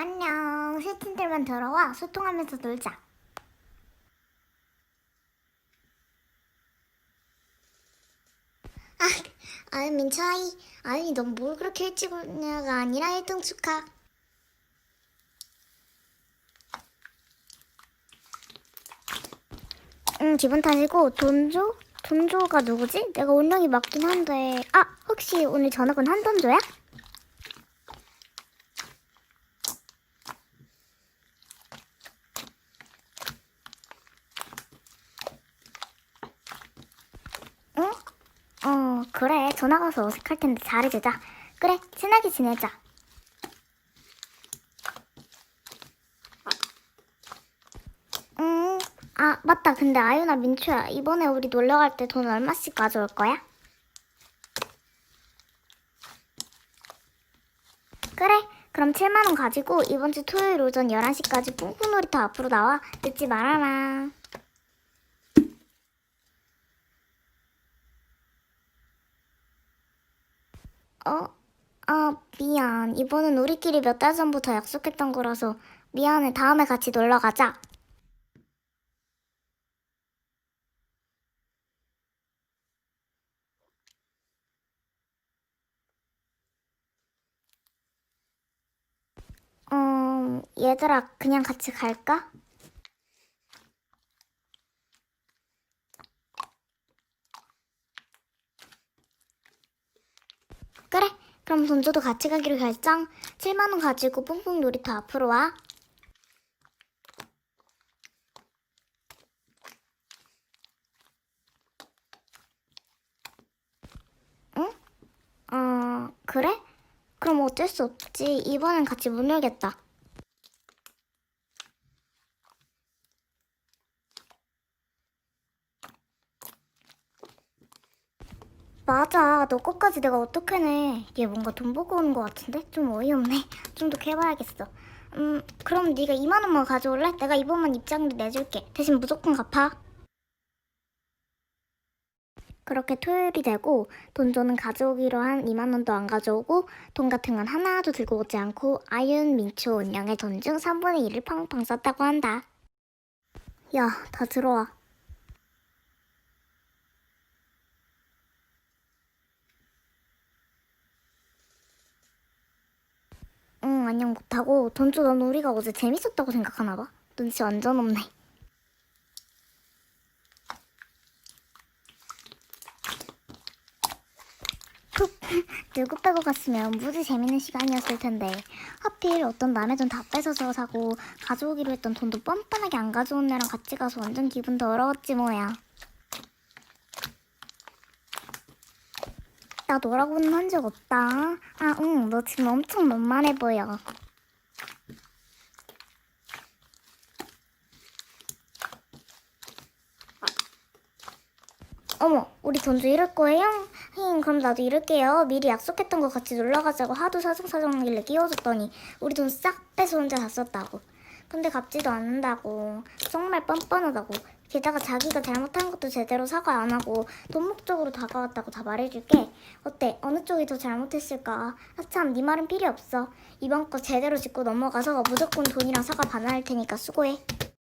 안녕. 새친들만 들어와 소통하면서 놀자. 아, 아유 민 차이. 아유 넌뭘 그렇게 일찍 오냐가 아니라 1등 축하. 응 기분 탓이고 돈조? 돈조가 누구지? 내가 운명이 맞긴 한데 아 혹시 오늘 저녁은 한돈조야? 응? 어 그래 전화 가서 어색할 텐데 잘해주자 그래 친하게 지내자 음, 아, 맞다. 근데 아유나 민초야, 이번에 우리 놀러 갈 때 돈 얼마씩 가져올 거야? 그래. 그럼 7만 원 가지고 이번 주 토요일 오전 11시까지 뿡뿡 놀이터 앞으로 나와. 늦지 말아라. 어? 아, 미안. 이번엔 우리끼리 몇 달 전부터 약속했던 거라서 미안해. 다음에 같이 놀러 가자. 어, 얘들아, 그냥 같이 갈까? 그럼 돈조도 같이 가기로 결정. 7만 원 가지고 뿡뿡 놀이터 앞으로 와. 응? 어, 그래? 그럼 어쩔 수 없지. 이번엔 같이 못 놀겠다. 맞아. 너 것까지 내가 어떻게 내. 얘 뭔가 돈 보고 오는 것 같은데? 좀 어이없네. 좀더 캐봐야겠어. 음, 그럼 네가 2만 원만 가져올래? 내가 이번만 입장료 내줄게. 대신 무조건 갚아. 그렇게 토요일이 되고 돈조는 가져오기로 한 2만 원도 안 가져오고 돈 같은 건 하나도 들고 오지 않고 아윤, 민초, 은영의 돈 중 3분의 1을 팡팡 썼다고 한다. 야, 다 들어와. 응, 안녕 못하고 돈조 넌 우리가 어제 재밌었다고 생각하나 봐. 눈치 완전 없네. 푹 누구 빼고 갔으면 무지 재밌는 시간이었을 텐데 하필 어떤 남의 돈 다 뺏어서 사고 가져오기로 했던 돈도 뻔뻔하게 안 가져온 애랑 같이 가서 완전 기분 더러웠지 뭐야 나 너라고는 한 적 없다 아 응 너 지금 엄청 만만해 보여 어머, 우리 돈주 이럴 거예요? 힝, 그럼 나도 이럴게요. 미리 약속했던 거 같이 놀러 가자고 하도 사정사정하길래 끼워줬더니 우리 돈 싹 빼서 혼자 다 썼다고. 근데 갚지도 않는다고. 정말 뻔뻔하다고. 게다가 자기가 잘못한 것도 제대로 사과 안 하고 돈 목적으로 다가왔다고 다 말해줄게. 어때? 어느 쪽이 더 잘못했을까? 아참, 네 말은 필요 없어. 이번 거 제대로 짚고 넘어가서 무조건 돈이랑 사과 반환할 테니까 수고해.